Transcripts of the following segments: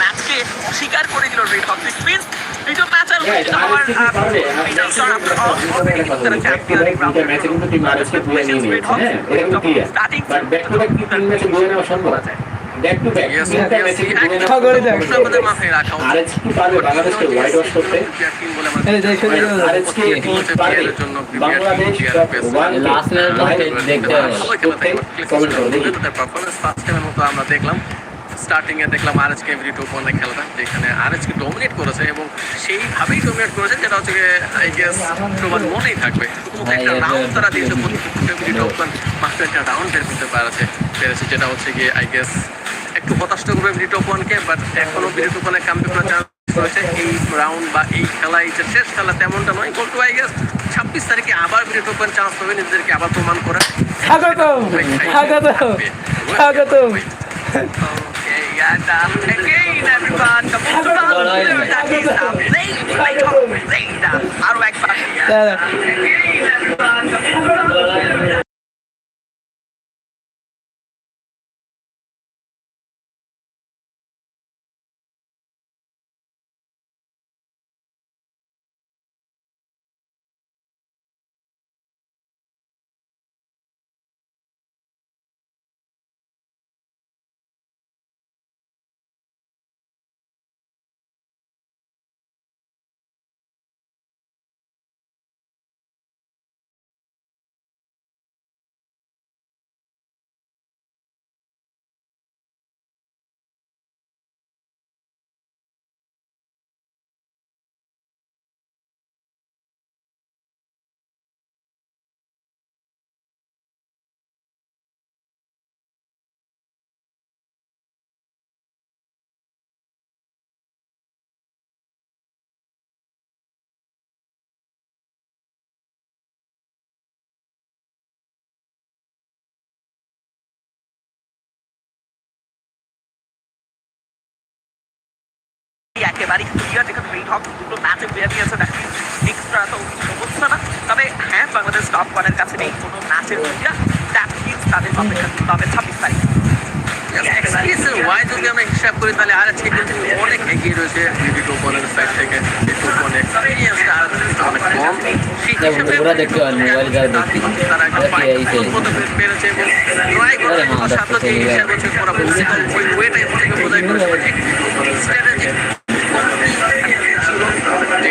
ম্যাচকে অস্বীকার করে দিল রেড হক সিক্স মিনস দ্বিতীয় ম্যাচ আর RSK কি পারবে? তারা চ্যাম্পিয়ন ম্যাচে কিন্তু টিম আরএসকে দুয়ে নিয়ে নিয়েছে হ্যাঁ এটা কিন্তু clear but back to back তিন ম্যাচে দুয়ে নেওয়া সম্ভব। ব্যাক টু ব্যাক তিনটা ম্যাচে দুয়ে নেওয়া করে দেখ। আরএসকে কি পারবে বাংলাদেশকে হোয়াইট ওয়াশ করতে। আমরা এই দেখো, দেখো। আরএসকে কি পারবে বাংলাদেশ ওয়ান Last দেখতে। কমেন্ট করো দেখি। তাদের পারফরমেন্স ফার্স্ট টাইমের মতো আমরা দেখলাম। স্টার্টিং এ দেখলাম R SK every two point খেলাটা যেখানে আর এসকে ডমিনেট করেছে এবং সেইভাবেই ডমিনেট করেছে যেটা হচ্ছে আই গেস সবার মনেই থাকবে শুধুমাত্র একটা হ্যাঁ, রাউন্ড তারা দিয়েছে এভরি টু পয়েন্ট মাত্র একটা রাউন্ড বের করতে পেরেছে পেরেছে যেটা হচ্ছে গিয়ে আই গেস একটু হতাশ করবে এভরি টু পয়েন্টকে বাট এখনও এভরি টু পয়েন্টে কামবে করার চান্স রয়েছে এই রাউন্ড বা এই খেলা এই যে শেষ খেলা তেমনটা নয় গোল টু আই গেস ছাব্বিশ তারিখে আবার এভরি টু পয়েন্ট চান্স পাবে নিজেদেরকে আবার প্রমাণ করা স্বাগতম স্বাগতম স্বাগতম Okay, And uh, again, everyone, the popular that is uh, played by Tom Zayda, Arwag Bashir. Again, everyone, the একেবারেই ক্লিয়ার যেখানে রেড হক দুটো ম্যাচে পেয়ে দিয়েছে দেখি এক্সট্রা তো হচ্ছে না তবে হ্যাঁ বাংলাদেশ টপ ওয়ানের কাছে নেই কোনো ম্যাচের ক্লিয়ার দ্যাট মিনস তাদের অপেক্ষা করতে হবে ছাব্বিশ তারিখ যদি আমরা হিসাব করি তাহলে আর আজকে কিন্তু অনেক এগিয়ে রয়েছে সাইড থেকে এক্সপিরিয়েন্সটা আর অনেক কম সেই হিসাবে ওরা দেখতে পারেনি, মোবাইলে যারা দেখছে। তারা একটা মতো পেরেছে এবং ট্রাই করে হ্যাঁ, সাথে দেখতে যে পেয়ে হিসাব হচ্ছে বলছে ওই ওয়েটাই বোঝাই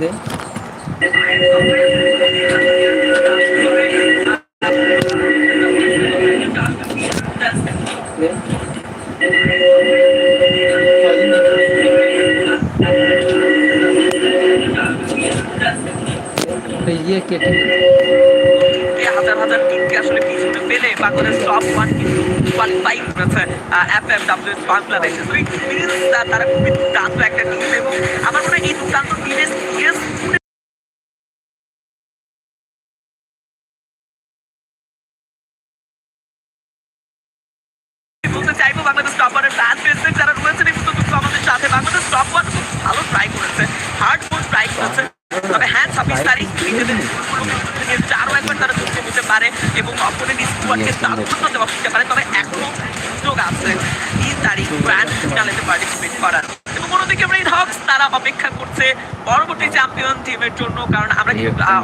对。আমার চাইব বাংলাদেশ টপারের ব্যাট পেয়েছেন আমাদের সাথে। বাংলাদেশ ভালো ট্রাই করেছে হার্ড কোর্স ট্রাই করেছে। তবে হ্যাঁ ছাব্বিশ তারিখ পারে এবং অপোনেন্ট স্কোয়াডকে তাৎপর্য দেওয়া দিতে পারে। তবে এখনও সুযোগ আছে। তিন তারিখ গ্র্যান্ড ফিনালেতে পার্টিসিপেট করার। এবং অন্যদিকে হকস তারা অপেক্ষা করছে পরবর্তী চ্যাম্পিয়ন টিমের জন্য। কারণ আমরা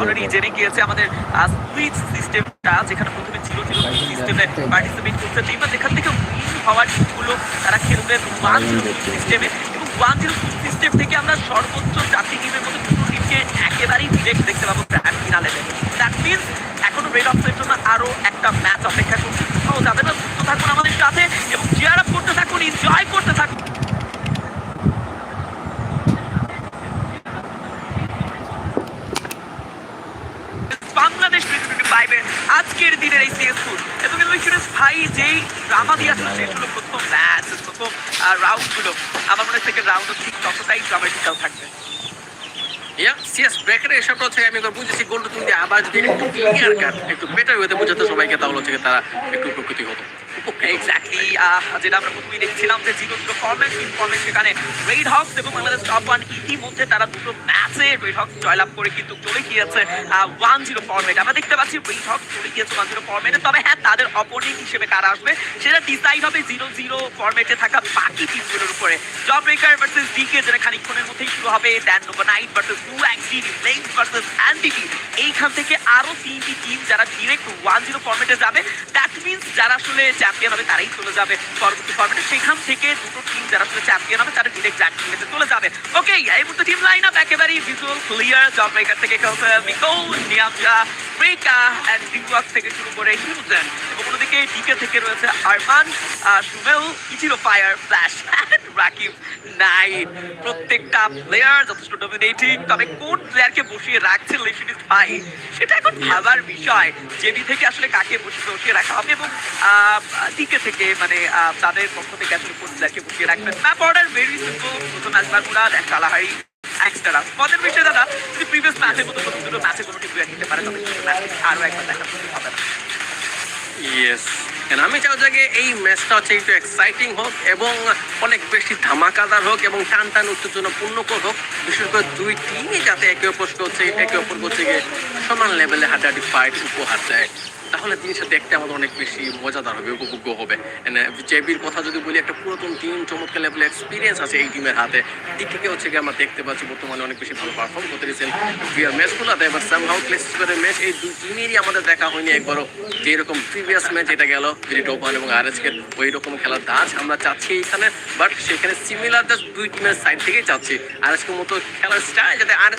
অলরেডি জেনে গিয়েছে আমাদের সুইচ সিস্টেমটা যেখানে প্রথমে ছিল ছিল সিস্টেমে পার্টিসিপেট করছে যেখান থেকে উইন হওয়ার টিমগুলো তারা খেলবে ওয়ান জিরো সিস্টেমে এবং ওয়ান জিরো সিস্টেম থেকে আমরা সর্বোচ্চ চারটি টিমের মধ্যে আজকে একেবারেই ডিরেক্ট দেখতে পাবো গ্র্যান্ড ফিনালে দ্যাট মিনস এখনও রেড অফ জন্য আরও একটা ম্যাচ অপেক্ষা করছি। কোথাও যাবে না যুক্ত থাকুন আমাদের সাথে এবং চেয়ার আপ করতে থাকুন এনজয় করতে থাকুন। বাংলাদেশ পৃথিবীতে আজকের দিনের এই সিএস ফুড এবং ইলেকশনের ভাই যেই ড্রামা দিয়ে আসলে প্রথম ম্যাচ প্রথম রাউন্ডগুলো আমার মনে হয় সেকেন্ড ঠিক ততটাই ড্রামাটিক্যাল থাকবে। আমি বুঝেছি তুমি আবার যদি একটু বেটার বোঝাতে সবাইকে, তাহলে হচ্ছে তারা একটু প্রকৃতি হতো। এক্স্যাক্টলি যেটা আমরা প্রথমেই দেখছিলাম যে জিরো জিরো ফর্মেট তিন সেখানে রেড হক্স এবং বাংলাদেশ টপ ওয়ান ইতিমধ্যে তারা দুটো ম্যাচে রেড হক্স জয়লাভ করে কিন্তু চলে গিয়েছে ওয়ান জিরো ফর্মেট আমরা দেখতে পাচ্ছি রেড হক্স চলে গিয়েছে ওয়ান জিরো ফর্মেটে তবে হ্যাঁ তাদের অপোনেন্ট হিসেবে কারা আসবে? সেটা ডিসাইড হবে জিরো জিরো ফর্মেটে থাকা বাকি টিমগুলোর উপরে। জব ব্রেকার ভার্সেস ডিকে যেটা খানিকক্ষণের মধ্যেই শুরু হবে। Dan Nova Knight versus Blue Axie Flames versus entity এইখান থেকে আরও তিনটি টিম যারা ডিরেক্ট ওয়ান জিরো ফর্মেটে যাবে। দ্যাট মিনস যারা আসলে চ্যাম্পিয়ন হবে, তারাই চলে যাবে পরবর্তী ফর্মেটে সেখান থেকে দুটো টিম যারা আসলে চ্যাম্পিয়ন হবে, তারা ডিরেক্ট চ্যাম্পিয়নশিপে চলে যাবে। ওকে এই মুহূর্তে টিম লাইন আপ একেবারেই ভিজুয়াল ক্লিয়ার জব ব্রেকার থেকে খেলতে মিকল নিয়ামজা ব্রেকা অ্যান্ড থেকে শুরু করে হিউজেন অন্যদিকে ডিকে থেকে রয়েছে Arman Sumel Ichiro fire, flash Rakib nine. প্রত্যেকটা প্লেয়ার যথেষ্ট ডমিনেটিং তবে কোন প্লেয়ারকে বসিয়ে রাখছে লিশনিস ভাই, সেটা এখন ভাবার বিষয়। জেবি থেকে আসলে কাকে বসিয়ে বসিয়ে রাখা হবে এবং দিকে থেকে মানে তাদের পক্ষ থেকে আসলে কোন প্লেয়ারকে বসিয়ে রাখবেন? ম্যাপ অর্ডার ভেরি সিম্পল প্রথম মুরাদ এক কালাহারি এক্সট্রা প্রিভিয়াস ম্যাচের মতো ম্যাচে কোনো টিম নিতে পারে, তবে ম্যাচে আরও একবার দেখা হবে না। ইয়েস আমি চাও যে এই ম্যাচটা হচ্ছে একটু এক্সাইটিং হোক এবং অনেক বেশি ধামাকাদার হোক এবং টান টান উত্তেজনাপূর্ণকর হোক। বিশেষ করে দুই টিমই যাতে একে অপরকে হচ্ছে একে অপর হচ্ছে সমান লেভেলে হাঁটাহাঁটি ফাইট উপহার দেয়। তাহলে জিনিসটা দেখতে আমাদের অনেক বেশি মজাদার হবে, উপভোগ্য হবে। জেবির কথা যদি বলি, একটা পুরাতন টিম, চমৎকার লেভেলে এক্সপিরিয়েন্স আছে এই টিমের হাতে। দিক থেকে হচ্ছে গিয়ে আমরা দেখতে পাচ্ছি বর্তমানে অনেক বেশি ভালো পারফর্ম করতে দিয়েছেন প্রিভিয়াস ম্যাচগুলোতে এবার সামহাউ ক্লেসিসের ম্যাচ এই দুই টিমেরই আমাদের দেখা হয়নি একবারও। যে এরকম প্রিভিয়াস ম্যাচ এটা গেল বিরিট ওপান এবং আর এসকে ওই রকম খেলার ধাঁচ আমরা চাচ্ছি এইখানে। বাট সেখানে সিমিলার জাস্ট দুই টিমের সাইড থেকেই চাচ্ছি। আর এসকের মতো খেলার স্টাইল যাতে আর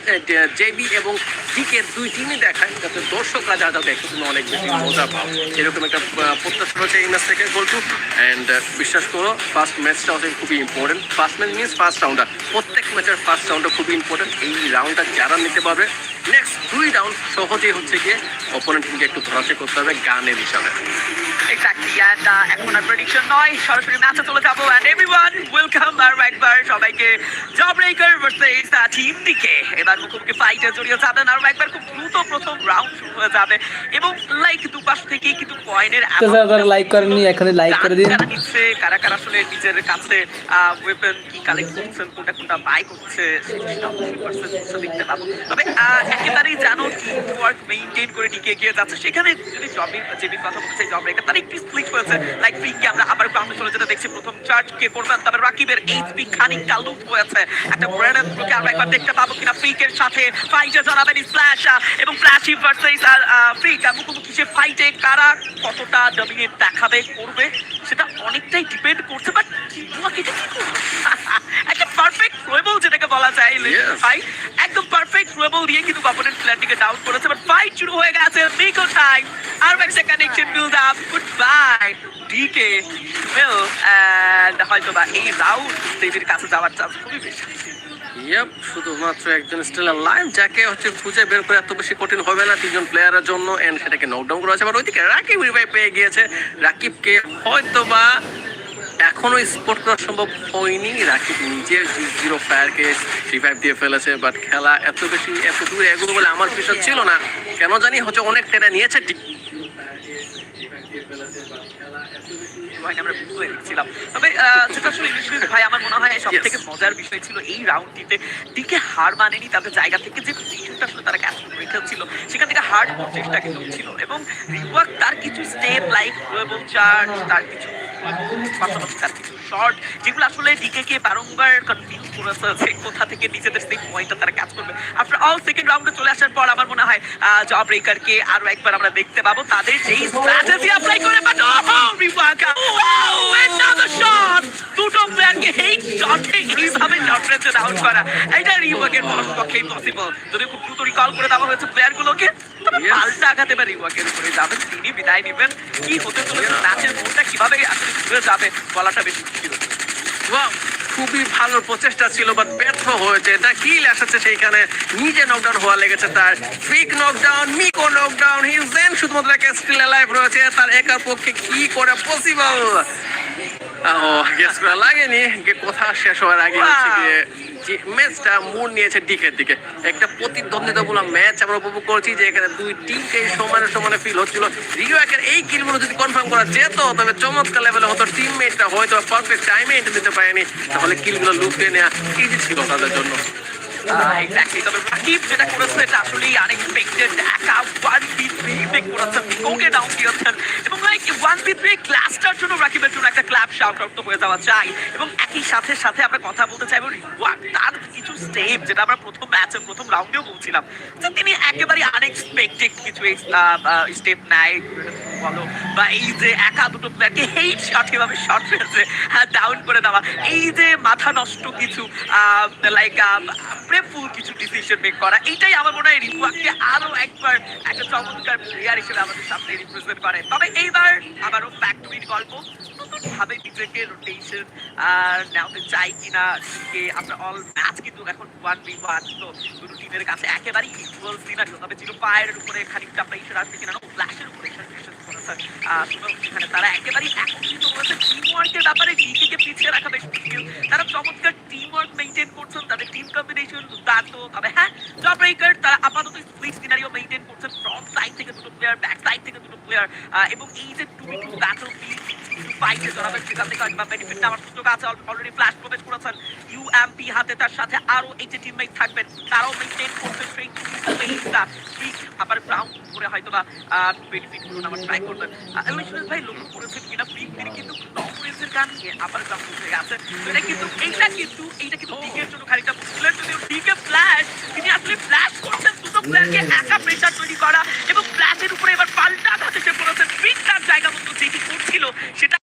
জেবি এবং ডিকে দুই টিমই দেখায়, যাতে দর্শকরা যা যা তুমি অনেক বেশি মজা পাও। এরকম একটা প্রত্যাশা রয়েছে ম্যাচ থেকে, গোলটু। অ্যান্ড বিশ্বাস করো ফার্স্ট ম্যাচটা হচ্ছে খুবই important first match means first rounder প্রত্যেক ম্যাচের ফার্স্ট রাউন্ডটা খুবই ইম্পর্টেন্ট এই রাউন্ডটা যারা নিতে পারবে নেক্সট দুই রাউন্ড সহজেই হচ্ছে গিয়ে অপোনেন্ট টিমকে একটু ধরাশে করতে হবে, গানের হিসাবে। আর প্রেডিকশন সবাইকে জব ব্রেকার এবার মুখোমুখি ফাইটে খুব রাউন্ড হয়ে যাবে। এবং লাইক দুপাশ থেকেই কিন্তু কয়েনের যারা লাইক করেননি এখানে লাইক করে দিন। নিচ্ছে কারা কারা আসলে নিজের কাছে ওয়েপন কি কালেক্ট করছেন কোনটা কোনটা বাই করছে দেখতে পাবো। তবে একেবারেই জানো টিম ওয়ার্ক মেইনটেইন করে টিকে এগিয়ে যাচ্ছে। সেখানে যদি জবি জেবির কথা চাই জব রেখে তারা একটু স্প্লিট হয়েছে। লাইক পিককে আমরা আবার গ্রাউন্ডে চলে যেতে দেখছি। প্রথম চার্জ কে করবেন তবে রাকিবের এইচপি খানিকটা লুপ হয়েছে। একটা ব্রেনেন কে আমরা একবার দেখতে পাবো কিনা ফ্রিকের সাথে। ফাইটে জানাবেন ফ্ল্যাশ এবং ফ্ল্যাশি ভার্সেস ফ্রিক মুখোমুখি সে ফাইটে কারা কতটা ডমিনেট দেখাবে করবে সেটা অনেকটাই ডিপেন্ড করছে বাট তোমাকে কি করবে একটা পারফেক্ট রোয়েবল যেটাকে বলা যায়. ভাই একদম পারফেক্ট রোয়েবল দিয়ে কিন্তু অপোনেন্ট প্লেয়ারটিকে ডাউন করেছে বাট ফাইট শুরু হয়ে গেছে মিকো টাইম আর একটা connection build up good by DK well and হয়তো বা এই রাউন্ড স্টেজের কাছে যাওয়ার চান্স খুবই বেশি ইয়াপ শুধুমাত্র একজন স্টিল লাইভ যাকে হচ্ছে খুঁজে বের করে এত বেশি কঠিন হবে না তিনজন প্লেয়ারের জন্য এন্ড সেটাকে নকডাউন করা হয়েছে। আবার ওইদিকে রাকিব রিভাইভ পেয়ে গিয়েছে। রাকিবকে হয়তো বা এখনও স্পোর্ট করা সম্ভব হয়নি। রাকিব নিজের জিরো ফায়ারকে রিভাইভ দিয়ে ফেলেছে বাট খেলা এত বেশি, এত দূর এগুলো বলে আমার পিছন ছিল না। কেন জানি হচ্ছে অনেক টেরা নিয়েছে ঠিক আমরা বুঝতে দেখছিলাম তবে যেটা আসলে ভাই আমার মনে হয় সব থেকে মজার বিষয় ছিল এই রাউন্ডটিতে দিকে হার মানেনি তাদের জায়গা থেকে। যে পজিশনটা আসলে তারা ক্যাচ করে রেখেছিল সেখান থেকে হার্ড চেষ্টা কিন্তু ছিল এবং রিওয়ার্ক তার কিছু স্টেপ লাইক এবং চার্জ তার কিছু পাশাপাশি কিছু শর্ট যেগুলো আসলে দিকে কে বারংবার কনফিউজ করেছে কোথা থেকে নিজেদের সেই পয়েন্টটা তারা ক্যাচ করবে। আফটার অল সেকেন্ড রাউন্ডে চলে আসার পর আমার মনে হয় জব ব্রেকারকে আরও একবার আমরা দেখতে পাবো। তাদের যেই স্ট্র্যাটেজি অ্যাপ্লাই করে but oh rework wow another shot দুটো প্লেয়ারকে এই এইভাবে আউট করা এটা পক্ষেই পসিবল যদি খুব দ্রুত রিকল করে দেওয়া হয়েছে প্লেয়ারগুলোকে তবে পাল্টা আঘাতে রিওয়ার্কের উপরে যাবেন। তিনি বিদায় নেবেন। কি হতে চলেছে ম্যাচের মোড়টা কীভাবে আসলে ঘুরে যাবে বলাটা বেশি মুশকিল খুবই ভালো প্রচেষ্টা ছিল বাট ব্যর্থ হয়েছে। তার কিল এসেছে সেইখানে? নিজে নকডাউন হওয়া লেগেছে তার। ফিক নকডাউন মিকো নকডাউন হিউজেন শুধুমাত্র একটা স্টিল লাইফ রয়েছে। তার একার পক্ষে কি করে পসিবল ও গেস করা লাগেনি। যে কথা শেষ হওয়ার আগে হচ্ছে গিয়ে যে ম্যাচটা মোড় নিয়েছে দিকের দিকে। একটা প্রতিদ্বন্দ্বিতামূলক ম্যাচ আমরা উপভোগ করছি যে এখানে দুই টিমকে সমানে সমানে ফিল হচ্ছিল। রিও একের এই কিলগুলো যদি কনফার্ম করা যেত তবে চমৎকার লেভেলে হতো। টিমমেটটা হয়তো পারফেক্ট টাইমে এন্টে দিতে পারেনি। তাহলে কিলগুলো লুকিয়ে নেওয়া ইজি ছিল তাদের জন্য। এক্স্যাক্টলি তবে রাকিব যেটা করেছে এটা আসলেই আনএক্সপেক্টেড একা ওয়ান বি থ্রি ডাউন দিয়েছেন জন্য জন্য একটা ক্লাব হয়ে যাওয়া চাই এবং একই সাথে সাথে আমরা কথা বলতে তার কিছু স্টেপ যেটা আমরা প্রথম ম্যাচে প্রথম রাউন্ডেও বলছিলাম। যে তিনি একেবারে আনএক্সপেক্টেড কিছু স্টেপ নেয়। বলো, বা এই যে একা দুটো প্লেয়ারকে হেইট শট কীভাবে শট ডাউন করে দেওয়া। এই যে মাথা নষ্ট কিছু লাইক প্রেফুল কিছু ডিসিশন মেক করা। এইটাই আমার মনে হয় রিপুয়াকে আরও একবার একটা চমৎকার প্লেয়ার হিসেবে আমাদের সামনে রিপ্রেজেন্ট করে। তবে এইবার আবারও ফ্যাক্টরির গল্প। ভাবে নিজেকে রোটেশন নেওয়াতে চাই কিনা আমরা অল ম্যাচ কিন্তু এখন ওয়ান বি ওয়ান তো দুটো টিমের কাছে একেবারেই ইকুয়াল তবে জিরো ফায়ারের উপরে খানিকটা আমরা ইশারা আসবে কিনা ফ্ল্যাশের উপরে তারা একেবারেই একত্রিত হয়েছে টিম ওয়ার্কের ব্যাপারে ডিকে পিছিয়ে রাখা বেশ মুশকিল। তারা চমৎকার টিম ওয়ার্ক মেনটেন করছেন তাদের টিম কম্বিনেশন দুর্দান্ত তবে হ্যাঁ জব ব্রেকার তারা আপাতত স্প্লিট সিনারিও মেনটেন করছেন ফ্রন্ট সাইড থেকে দুটো প্লেয়ার ব্যাক সাইড থেকে দুটো প্লেয়ার এবং এই যে টু টু ব্যাটল ফিল্ড ফাইটে জড়াবেন সেখান থেকে হয়তো বেনিফিট আমার সুযোগ আছে অলরেডি ফ্ল্যাশ ইউএমপি হাতে তার সাথে আরও এই যে টিমমেট থাকবেন। তারাও মেনটেন সেই পেসটা ঠিক আবার করে হয়তো বা বেনিফিট ট্রাই করবেন। ইলেকশন ভাই লক্ষ্য করেছেন কিনা? কিন্তু গান নিয়ে আবার হয়ে গেছে এটা কিন্তু এইটা কিন্তু এইটা কিন্তু ডিকের জন্য খানিকটা মুশকিলের যদিও ডিকে ফ্ল্যাশ তিনি আসলে ফ্ল্যাশ করছেন। দুটো প্লেয়ারকে একা প্রেশার তৈরি করা এবং ফ্ল্যাশের উপরে এবার পাল্টা ধাতে সে পড়েছেন ফিল্ডটার জায়গা মতো যেটি করছিল সেটা